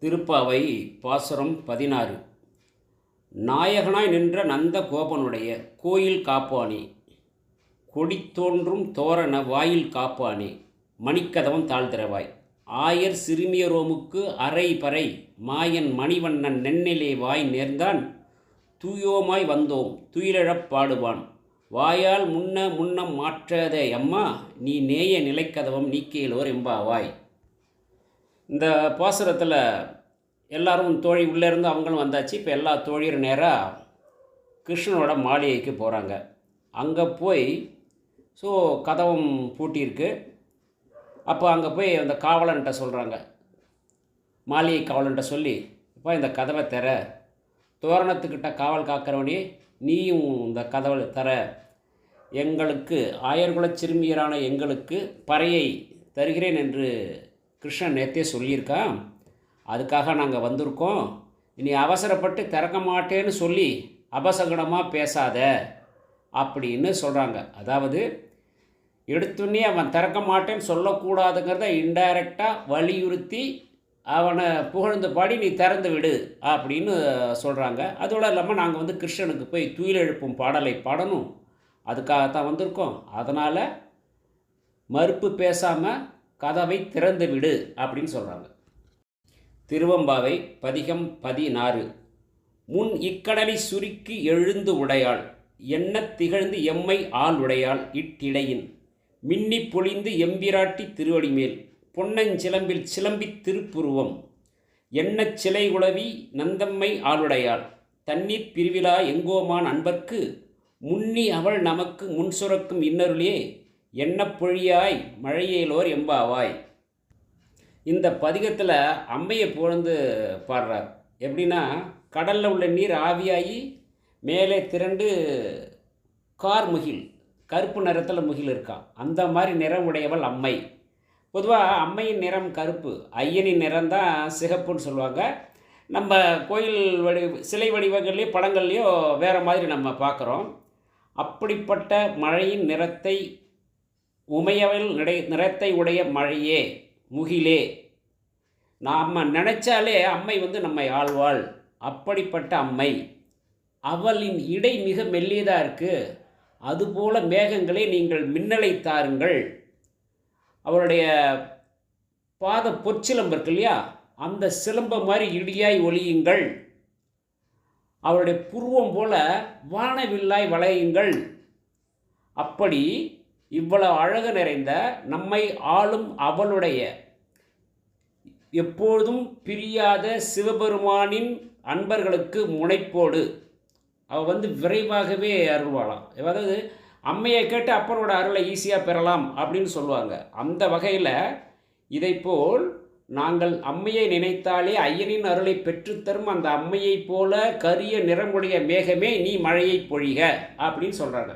திருப்பாவை பாசுரம் பதினாறு. நாயகனாய் நின்ற நந்த கோபனுடைய கோயில் காப்பானே கொடி தோன்றும் தோரண வாயில் காப்பானே மணிக்கதவம் தாழ்த்திரவாய் ஆயர் சிறுமியரோமுக்கு அரை பறை மாயன் மணிவண்ணன் நெண்ணிலே வாய் நேர்ந்தான் தூயோமாய் வந்தோம் துயிலழப் பாடுவான். வாயால் முன்ன முன்னம் மாற்றாதே அம்மா நீ நேய நிலைக்கதவம் நீக்கியலோர் எம்பாவாய். இந்த பாசுரத்தில் எல்லோரும் தோழி உள்ளே இருந்து அவங்களும் வந்தாச்சு. இப்போ எல்லா தோழியும் நேராக கிருஷ்ணனோட மாளிகைக்கு போகிறாங்க அங்கே போய் ஸோ கதவம் பூட்டியிருக்கு. அப்போ அங்கே போய் அந்த காவலன்ட்ட சொல்கிறாங்க மாளிகை காவலன்ட்ட சொல்லி இப்போ இந்த கதவை தர. தோரணத்துக்கிட்ட காவல் காக்கிறவனே நீயும் இந்த கதவை தர. எங்களுக்கு ஆயர்குலச் சிறுமியரான எங்களுக்கு பறையை தருகிறேன் என்று கிருஷ்ணன் நேத்தே சொல்லியிருக்கான் அதுக்காக நாங்கள் வந்திருக்கோம். நீ அவசரப்பட்டு திறக்க மாட்டேன்னு சொல்லி அபசகுணமாக பேசாத அப்படின்னு சொல்கிறாங்க அதாவது எடுத்துன்னே அவன் திறக்க மாட்டேன்னு சொல்லக்கூடாதுங்கிறத இன்டைரக்டாக வலியுறுத்தி அவனை புகழ்ந்து பாடி நீ திறந்து விடு அப்படின்னு சொல்கிறாங்க அதோடு இல்லாமல் நாங்கள் வந்து கிருஷ்ணனுக்கு போய் துயிலெழுப்பும் பாடலை பாடணும். அதுக்காகத்தான் வந்திருக்கோம். அதனால் மறுப்பு பேசாமல் கதவை திறந்து விடு அப்படின்னு சொல்கிறாங்க திருவம்பாவை பதிகம் பதினாறு முன் இக்கடலை சுருக்கி எழுந்து உடையாள் என்ன திகழ்ந்து எம்மை ஆள் உடையாள் இட்டிடையின் மின்னி பொழிந்து எம்பிராட்டி திருவடிமேல் பொன்னஞ்சிலம்பில் சிலம்பித் திருப்புருவம். என்ன சிலை உளவி நந்தம்மை ஆளுடையாள் தண்ணீர் பிரிவிழா எங்கோமான் அன்பர்க்கு முன்னி அவள் நமக்கு முன் சுரக்கும் இன்னருளே என்ன பொழியாய் மழையிலோர் எம்பாவாய். இந்த பதிகத்தில் அம்மையை புகழ்ந்து பாடுறார். எப்படின்னா கடலில் உள்ள நீர் ஆவியாகி மேலே திரண்டு கார் முகில் கருப்பு நிறத்தில் முகில் இருக்கான். அந்த மாதிரி நிறம் உடையவள் அம்மை. பொதுவாக அம்மையின் நிறம் கருப்பு ஐயனின் நிறம் தான் சிகப்புன்னு சொல்லுவாங்க. நம்ம கோயில் வடி சிலை வடிவங்கள்லேயோ படங்கள்லேயோ வேறு மாதிரி நம்ம பார்க்குறோம். அப்படிப்பட்ட மழையின் நிறத்தை உமையவள் நிறை நிறத்தை உடைய மழையே முகிலே. நாம் நினச்சாலே அம்மை வந்து நம்மை ஆழ்வாள் அப்படிப்பட்ட அம்மை. அவளின் இடை மிக மெல்லியதாக இருக்குது அதுபோல மேகங்களே நீங்கள் மின்னலை தாருங்கள். அவருடைய பாத பொற்சிலம்பு இருக்கு இல்லையா? அந்த சிலம்ப மாதிரி இடியாய் ஒளியுங்கள். அவருடைய புருவம் போல வானவில்லாய் வளையுங்கள். அப்படி இவ்வளவு அழகு நிறைந்த நம்மை ஆளும் அவளுடைய எப்பொழுதும் பிரியாத சிவபெருமானின் அன்பர்களுக்கு முனைப்போடு. அவள் வந்து விரைவாகவே அருள்வாளாம். அதாவது அம்மையை கேட்டு அப்பனோட அருளை ஈஸியாக பெறலாம் அப்படின்னு சொல்லுவாங்க. அந்த வகையில் இதைப்போல் நாங்கள் அம்மையை நினைத்தாலே ஐயனின் அருளை பெற்றுத்தரும் அந்த அம்மையைப் போல கரிய நிறமுடைய மேகமே நீ மழையை பொழிக அப்படின்னு சொல்கிறாங்க